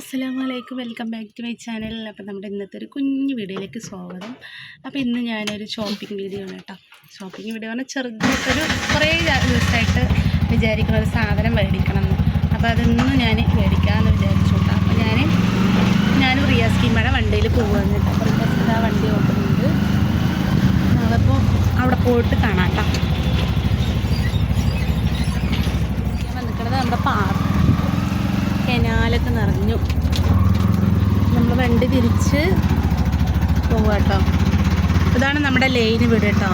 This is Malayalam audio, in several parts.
അസ്സാം വലൈക്കും welcome back to my channel അപ്പോൾ നമ്മുടെ ഇന്നത്തെ ഒരു കുഞ്ഞു വീഡിയോയിലേക്ക് സ്വാഗതം. അപ്പോൾ ഇന്ന് ഞാനൊരു ഷോപ്പിംഗ് വീഡിയോ ആണ് കേട്ടോ ഷോപ്പിംഗ് വീഡിയോ പറഞ്ഞാൽ ചെറുതായിട്ടൊരു കുറേ ദിവസമായിട്ട് വിചാരിക്കുന്ന ഒരു സാധനം മേടിക്കണം എന്ന്. അപ്പോൾ അതൊന്നും ഞാൻ മേടിക്കാമെന്ന് വിചാരിച്ചു കേട്ടോ അപ്പോൾ ഞാൻ ഞാനും റിയാസ് സ്കീമയുടെ വണ്ടിയിൽ പോകുകയാണ് കേട്ടോ അപ്പോൾ റിയാസ് ആ വണ്ടി ഓട്ടുന്നുണ്ട് അതപ്പോൾ അവിടെ പോയിട്ട് കാണാം കേട്ടോ ഞാൻ വന്നിട്ടുള്ളത് നമ്മുടെ പാർക്ക് കനാലൊക്കെ നിറഞ്ഞു നമ്മൾ വണ്ടി തിരിച്ച് പോവുക കേട്ടോ ഇതാണ് നമ്മുടെ ലൈൻ വീട് കേട്ടോ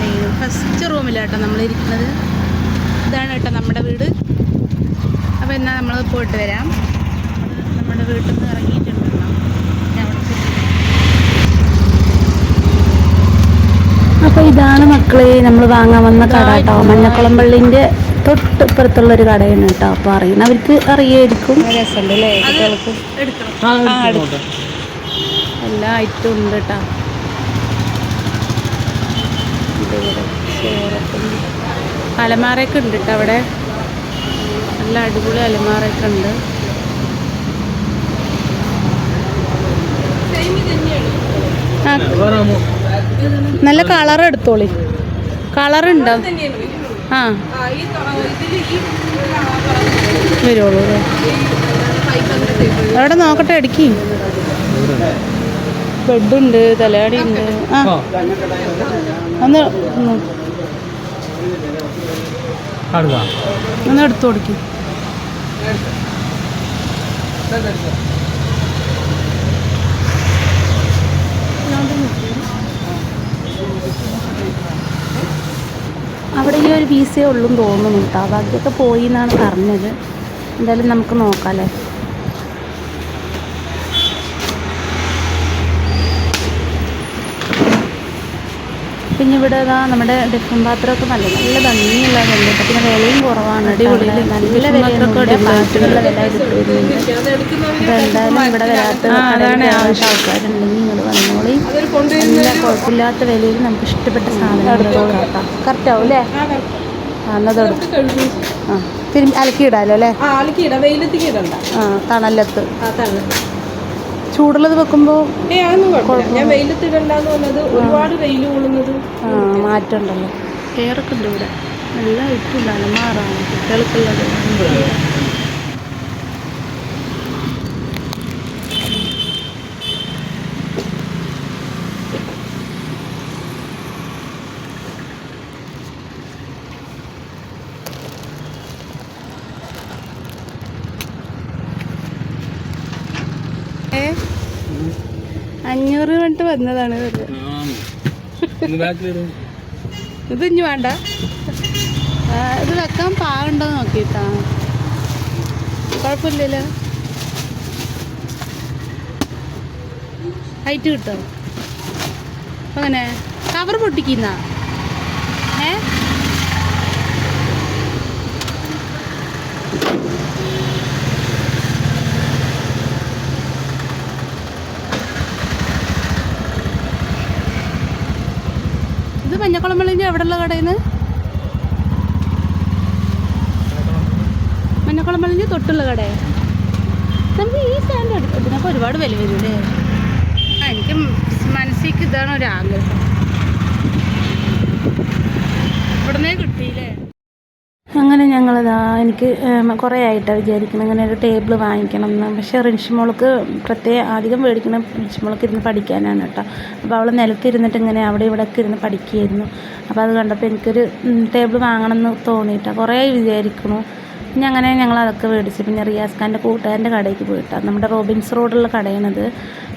ലൈൻ ഫസ്റ്റ് റൂമിലാട്ടോ നമ്മൾ ഇരിക്കുന്നത്. ഇതാണ് കേട്ടോ നമ്മുടെ വീട്. അപ്പോൾ എന്നാൽ നമ്മൾ പോയിട്ട് വരാം. നമ്മുടെ വീട്ടിൽ നിന്ന് അവിടെ അപ്പോൾ ഇതാണ് മക്കളെ നമ്മൾ വാങ്ങാൻ വന്ന കട കേട്ടോ മഞ്ഞക്കുളം പള്ളിന്റെ ഇപ്പുറത്തുള്ള ഒരു കടയാണ് കേട്ടോ. അപ്പോൾ അറിയുന്നവർക്ക് അറിയായിരിക്കും. എല്ലാ ഐറ്റവും ഉണ്ട് കേട്ടോ. അലമാരയൊക്കെ ഉണ്ട് കേട്ടോ അവിടെ. നല്ല അടിപൊളി അലമാരയൊക്കെ ഉണ്ട്. നല്ല കളർ എടുത്തോളി. കളർ ഉണ്ടോ ആ. വരുള്ളൂ അവിടെ നോക്കട്ടെ അടുക്കി ബെഡുണ്ട് തലയാടി ഉണ്ട് ആ. ഒന്ന് ഒന്ന് ഒന്ന് എടുത്തു കൊടുക്കും. അവിടെ ഈ ഒരു പീസേ ഉള്ളൂ തോന്നുന്നു കേട്ടോ ബാക്കിയൊക്കെ പോയി എന്നാണ് പറഞ്ഞത്. എന്തായാലും നമുക്ക് നോക്കാമല്ലേ പിന്നെ ഇവിടെ ഇതാ നമ്മുടെ ഡിഫൻ പാത്രമൊക്കെ നല്ല നല്ല ഭംഗിയുള്ള കണ്ടിട്ട് പിന്നെ വിലയും കുറവാണ് അടിപൊളി നല്ല വിലയൊക്കെ വില ഇവിടെ വരാത്ത ആ, അതാണ് ആവശ്യം ആൾക്കാരുണ്ടെങ്കിൽ നിങ്ങൾ വന്നോളി. നല്ല കുഴപ്പമില്ലാത്ത വിലയിൽ നമുക്ക് ഇഷ്ടപ്പെട്ട സാധനങ്ങൾ കേട്ടോ. കറക്റ്റ് ആവും അല്ലേ? ആ എന്നത് ആ തിരുമ്പി അലക്കിയിടാലോ അല്ലേ? ആ തണലത്ത്. ചൂടുള്ളത് വെക്കുമ്പോൾ ഞാൻ വെയിലത്ത് ഇടണ്ടെന്ന് പറഞ്ഞത് ഒരുപാട് വെയിൽ കൊള്ളുന്നത് മാറ്റമുണ്ടല്ലോ. കെയറൊക്കെ ഉണ്ട് ഇവിടെ. നല്ല ഇട്ടില്ല മാറാണ് കുട്ടികൾക്കുള്ളത് ഏ അഞ്ഞൂറ് പറഞ്ഞിട്ട് വന്നതാണ് ഇത്. ഇത് ഇനി വേണ്ട. ഇത് വെക്കാൻ പാകണ്ടോ നോക്കിട്ടാ കുഴപ്പമില്ലല്ലോ. ഹൈറ്റ് കിട്ടോ? അങ്ങനെ കവർ പൊട്ടിക്കുന്ന? ഏ? മഞ്ഞക്കുളം വെളിഞ്ഞ എവിടെയുള്ള കടയിൽ മഞ്ഞക്കുളം വെളിഞ്ഞ തൊട്ടുള്ള കടയെ നമുക്ക് ഈ സ്റ്റാൻഡ് എടുക്കും ഇതിനൊക്കെ ഒരുപാട് വില വരും എനിക്ക് മനസ്സിലേക്ക് ഇതാണ് ഒരു ആഗ്രഹം ഇവിടുന്നേ കിട്ടിയില്ലേ അങ്ങനെ ഞങ്ങളിതാ എനിക്ക് കുറേ ആയിട്ടാണ് വിചാരിക്കുന്നത് അങ്ങനെ ഒരു ടേബിൾ വാങ്ങിക്കണം എന്ന്. പക്ഷേ റിൻഷിമോൾക്ക് പ്രത്യേക അധികം മേടിക്കണം റിൻഷിമോൾക്ക് ഇരുന്ന് പഠിക്കാനാണ് കേട്ടോ. അപ്പോൾ അവൾ നിലത്തിരുന്നിട്ട് ഇങ്ങനെ അവിടെ ഇവിടെ ഒക്കെ ഇരുന്ന് പഠിക്കുകയായിരുന്നു. അപ്പോൾ അത് കണ്ടപ്പോൾ എനിക്കൊരു ടേബിൾ വാങ്ങണം എന്ന് തോന്നിയിട്ടാണ് കുറേ വിചാരിക്കണു. പിന്നെ അങ്ങനെ ഞങ്ങൾ അതൊക്കെ മേടിച്ച് പിന്നെ റിയാസ് ഖാന്റെ കൂട്ടുകാരന്റെ കടയ്ക്ക് പോയിട്ടാണ് നമ്മുടെ റോബിൻസ് റോഡുള്ള കടയാണത്.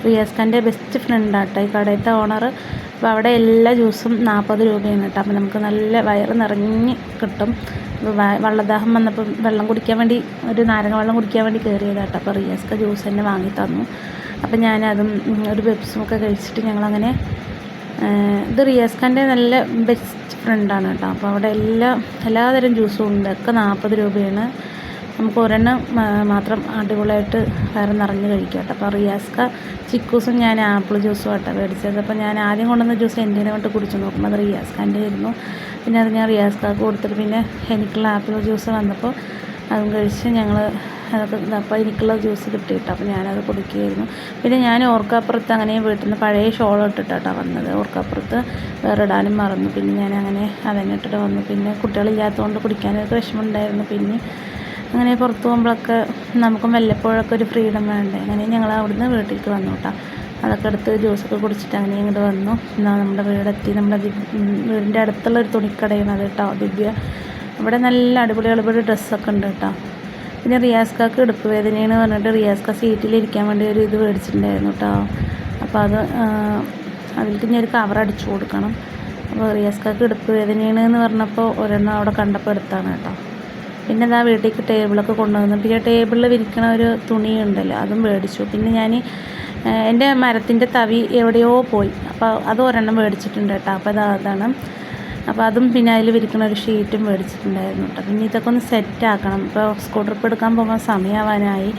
റിയാസ് ഖാന്റെ ബെസ്റ്റ് ഫ്രണ്ടാട്ടോ ഈ കടയത്തെ ഓണർ അപ്പോൾ അവിടെ എല്ലാ ജ്യൂസും നാൽപ്പത് രൂപയാണ് കേട്ടോ. അപ്പോൾ നമുക്ക് നല്ല വയറ് നിറഞ്ഞ് കിട്ടും. വെള്ളദാഹം വന്നപ്പോൾ വെള്ളം കുടിക്കാൻ വേണ്ടി ഒരു നാരങ്ങ വെള്ളം കുടിക്കാൻ വേണ്ടി കയറിയതാട്ടോ അപ്പോൾ റിയാസ്ക ജ്യൂസ് തന്നെ വാങ്ങി തന്നു. അപ്പോൾ ഞാനതും ഒരു പെപ്സും ഒക്കെ കഴിച്ചിട്ട് ഞങ്ങളങ്ങനെ ഇത് റിയാസ് ഖാന്റെ നല്ല ബെസ്റ്റ് ഫ്രണ്ടാണ് കേട്ടോ. അപ്പോൾ അവിടെ എല്ലാ എല്ലാതരം ജ്യൂസും ഉണ്ട്. ഒക്കെ നാൽപ്പത് രൂപയാണ്. നമുക്ക് ഒരെണ്ണം മാത്രം അടിപൊളിയായിട്ട് വയറ് നിറഞ്ഞ് കഴിക്കാം കേട്ടോ. അപ്പോൾ റിയാസ്ക ചിക്കൂസും ഞാൻ ആപ്പിൾ ജ്യൂസും ആട്ടോ മേടിച്ചത്. അപ്പോൾ ഞാൻ ആദ്യം കൊണ്ടുവന്ന ജ്യൂസ് എന്റെ കൊണ്ട് കുടിച്ച് നോക്കുമ്പോൾ അത് റിയാസ്ഖാന്റെ ആയിരുന്നു. പിന്നെ അത് ഞാൻ റിയാസ്ക്കാക്ക് കൊടുത്തിട്ട് പിന്നെ എനിക്കുള്ള ആപ്പിൾ ജ്യൂസ് വന്നപ്പോൾ അതും കഴിച്ച് ഞങ്ങൾ അതൊക്കെ അപ്പോൾ എനിക്കുള്ള ജ്യൂസ് കിട്ടിയിട്ട് അപ്പോൾ ഞാനത് കുടിക്കുകയായിരുന്നു. പിന്നെ ഞാൻ ഓർക്കാപ്പുറത്ത് അങ്ങനെ വീട്ടിൽ നിന്ന് പഴയ ഷോൾ ഇട്ടിട്ടാണ് വന്നത്. ഓർക്കാപ്പുറത്ത് വേറെ ഇടാനും മറന്നു. പിന്നെ ഞാൻ അങ്ങനെ അതന്നെ ഇട്ടിട്ട് വന്നു. പിന്നെ കുട്ടികളില്ലാത്തതുകൊണ്ട് കുടിക്കാനൊക്കെ വിഷമമുണ്ടായിരുന്നു. പിന്നെ അങ്ങനെ പുറത്ത് പോകുമ്പോഴൊക്കെ നമുക്കും വല്ലപ്പോഴൊക്കെ ഒരു ഫ്രീഡം വേണ്ടേ? അങ്ങനെ ഞങ്ങൾ അവിടുന്ന് വീട്ടിലേക്ക് വന്നു കേട്ടോ. അതൊക്കെ എടുത്ത് ജ്യൂസൊക്കെ കുടിച്ചിട്ട് അങ്ങനെ ഇങ്ങോട്ട് വന്നു. എന്നാൽ നമ്മുടെ വീടെത്തി. നമ്മുടെ വീടിന്റെ അടുത്തുള്ള ഒരു തുണിക്കടയാണ് അത് കേട്ടോ. ദിവ്യ. ഇവിടെ നല്ല അടിപൊളി അടിപൊളി ഡ്രസ്സൊക്കെ ഉണ്ട് കേട്ടോ. പിന്നെ റിയാസ്കാക്ക് ഇടുപ്പ് വേദനയെന്ന് പറഞ്ഞിട്ട് റിയാസ്ക സീറ്റിലിരിക്കാൻ വേണ്ടി ഒരു ഇത് മേടിച്ചിട്ടുണ്ടായിരുന്നു കേട്ടോ അപ്പോൾ അത് അതിലേക്ക് ഇനി ഒരു കവർ അടിച്ചു കൊടുക്കണം. അപ്പോൾ റിയാസ്കാക്ക് ഇടുപ്പ് വേദനയാണ് എന്ന് പറഞ്ഞപ്പോൾ ഒരെണ്ണം അവിടെ കണ്ടപ്പോൾ എടുത്താണ് കേട്ടോ പിന്നെ ഞാൻ വീട്ടിലേക്ക് ടേബിളൊക്കെ കൊണ്ടുവന്നു പിന്നെ ടേബിളിൽ വിരിക്കണ ഒരു തുണി ഉണ്ടല്ലോ അതും മേടിച്ചു. പിന്നെ ഞാൻ എന്റെ മരത്തിന്റെ തവി എവിടെയോ പോയി. അപ്പോൾ അത് ഒരെണ്ണം മേടിച്ചിട്ടുണ്ട് കേട്ടോ അപ്പോൾ അതാണ്. അപ്പോൾ അതും പിന്നെ അതിൽ വിരിക്കുന്ന ഒരു ഷീറ്റും മേടിച്ചിട്ടുണ്ടായിരുന്നു കേട്ടോ പിന്നെ ഇതൊക്കെ ഒന്ന് സെറ്റാക്കണം ഇപ്പോൾ സ്കൂൾ ട്രിപ്പ് എടുക്കാൻ പോകാൻ സമയമാവാനായി.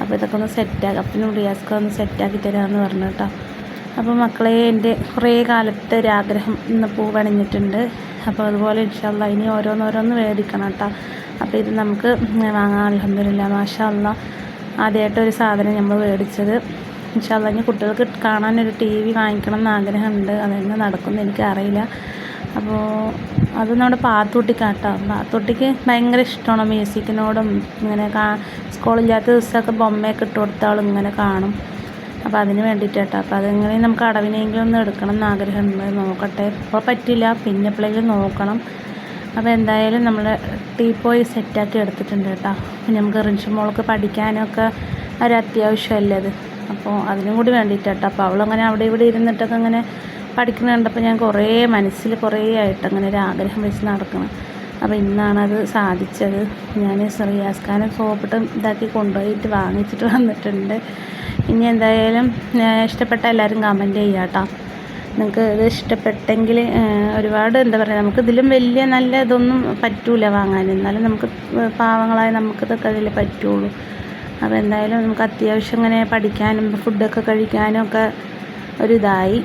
അപ്പോൾ ഇതൊക്കെ ഒന്ന് സെറ്റാക്കാം പിന്നെ റിയാസ്ക്ക് ഒന്ന് സെറ്റാക്കി തരാമെന്ന് പറഞ്ഞു കേട്ടോ അപ്പോൾ മക്കളെ എന്റെ കുറേ കാലത്തെ ഒരു ആഗ്രഹം ഇന്ന് പൂ അപ്പോൾ അതുപോലെ ഇൻഷാല്ല ഇനി ഓരോന്നോരോന്ന് മേടിക്കണം കേട്ടോ അപ്പോൾ ഇത് നമുക്ക് വാങ്ങാം. അലഹമില്ല മാഷല്ല ആദ്യമായിട്ടൊരു സാധനം നമ്മൾ മേടിച്ചത് ഇൻഷാല്ല ഇനി കുട്ടികൾക്ക് കാണാനൊരു ടി വി വാങ്ങിക്കണം എന്ന് ആഗ്രഹമുണ്ട്. അതെങ്ങനെ നടക്കുമെന്ന് എനിക്കറിയില്ല. അപ്പോൾ അത് നമ്മുടെ പാത്തൂട്ടിക്കാട്ടോ. പാത്തൂട്ടിക്ക് ഭയങ്കര ഇഷ്ടമാണ് മ്യൂസിക്കിനോടും ഇങ്ങനെ കാ സ്കൂളില്ലാത്ത ദിവസമൊക്കെ ബൊമ്മയൊക്കെ ഇട്ട് കൊടുത്താൾ ഇങ്ങനെ കാണും. അപ്പോൾ അതിന് വേണ്ടിയിട്ടാട്ടോ. അപ്പോൾ അതെങ്ങനെ നമുക്ക് അടവിനെങ്കിലും ഒന്ന് എടുക്കണം എന്ന് ആഗ്രഹമുണ്ട്. നോക്കട്ടെ. ഇപ്പോൾ പറ്റില്ല പിന്നെ എപ്പോഴെങ്കിലും നോക്കണം. അപ്പോൾ എന്തായാലും നമ്മൾ ടീപ്പോയി സെറ്റാക്കി എടുത്തിട്ടുണ്ട് കേട്ടോ. പിന്നെ നമുക്ക് റിൻഷ് മോൾക്ക് പഠിക്കാനൊക്കെ ഒരു അത്. അപ്പോൾ അതിനും കൂടി വേണ്ടിയിട്ടാട്ടോ. അപ്പോൾ അവളങ്ങനെ അവിടെ ഇവിടെ ഇരുന്നിട്ടൊക്കെ അങ്ങനെ പഠിക്കുന്നത് കണ്ടപ്പോൾ ഞാൻ കുറേ മനസ്സിൽ കുറേ ആയിട്ട് അങ്ങനെ ഒരു ആഗ്രഹം വെച്ച് നടക്കണം. അപ്പോൾ ഇന്നാണത് സാധിച്ചത്. ഞാൻ റിയാസ്ഖാനെ സോപ്പിട്ട് ഇതാക്കി കൊണ്ടുപോയിട്ട് വാങ്ങിച്ചിട്ട് വന്നിട്ടുണ്ട്. ഇനി എന്തായാലും ഇഷ്ടപ്പെട്ട എല്ലാവരും കമന്റ് ചെയ്യാം കേട്ടോ നിങ്ങൾക്ക് ഇത് ഇഷ്ടപ്പെട്ടെങ്കിൽ ഒരുപാട് എന്താ പറയുക നമുക്ക് ഇതിലും വലിയ നല്ല ഇതൊന്നും പറ്റൂല വാങ്ങാൻ എന്നാലും നമുക്ക് പാവങ്ങളായ നമുക്കിതൊക്കെ അതിൽ പറ്റുള്ളൂ. അപ്പോൾ എന്തായാലും നമുക്ക് അത്യാവശ്യം ഇങ്ങനെ പഠിക്കാനും ഫുഡൊക്കെ കഴിക്കാനും ഒക്കെ ഒരിതായി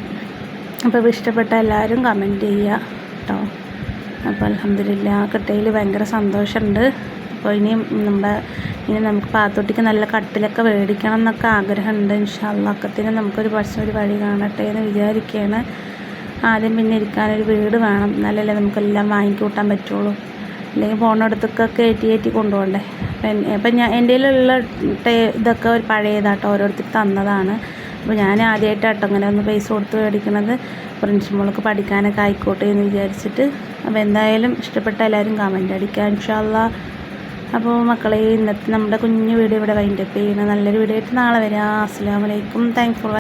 അപ്പോൾ ഇഷ്ടപ്പെട്ട എല്ലാവരും കമന്റ് ചെയ്യുക കേട്ടോ. അപ്പോൾ അലഹമില്ല കിട്ടയിൽ ഭയങ്കര സന്തോഷമുണ്ട്. അപ്പോൾ ഇനിയും നമ്മുടെ ഇനി നമുക്ക് പാത്തോട്ടിക്ക് നല്ല കട്ടിലൊക്കെ മേടിക്കണം എന്നൊക്കെ ആഗ്രഹമുണ്ട്. ഇൻഷാല്ലാക്കത്തിന് നമുക്കൊരു പക്ഷേ ഒരു വഴി കാണട്ടെ എന്ന് വിചാരിക്കുകയാണ്. ആദ്യം പിന്നെ ഇരിക്കാനൊരു വീട് വേണം. എന്നാലല്ലേ നമുക്കെല്ലാം വാങ്ങിക്കൂട്ടാൻ പറ്റുള്ളൂ. അല്ലെങ്കിൽ പോണയിടത്തൊക്കെ കയറ്റി കയറ്റി കൊണ്ടുപോകണ്ടേ. അപ്പം ഞാൻ എന്റെ ഇതൊക്കെ ഒരു പഴയതാട്ടോ. ഓരോരുത്തർ തന്നതാണ്. അപ്പോൾ ഞാൻ ആദ്യമായിട്ടാട്ടോ അങ്ങനെ ഒന്ന് പൈസ കൊടുത്ത് മേടിക്കണത്. പ്രിൻസിപ്പൾക്ക് പഠിക്കാനൊക്കെ ആയിക്കോട്ടെ എന്ന് വിചാരിച്ചിട്ട്. അപ്പോൾ എന്തായാലും ഇഷ്ടപ്പെട്ട എല്ലാവരും കമന്റ് അടിക്കുക ഇൻഷാല്ല അപ്പോൾ മക്കളെ ഇന്നത്തെ നമ്മുടെ കുഞ്ഞു വീഡിയോ ഇവിടെ വൈൻഡപ്പ് ചെയ്യണം നല്ലൊരു വീഡിയോ ആയിട്ട് നാളെ വരാം. അസ്സാം വലൈക്കും താങ്ക്സ് ഫോർ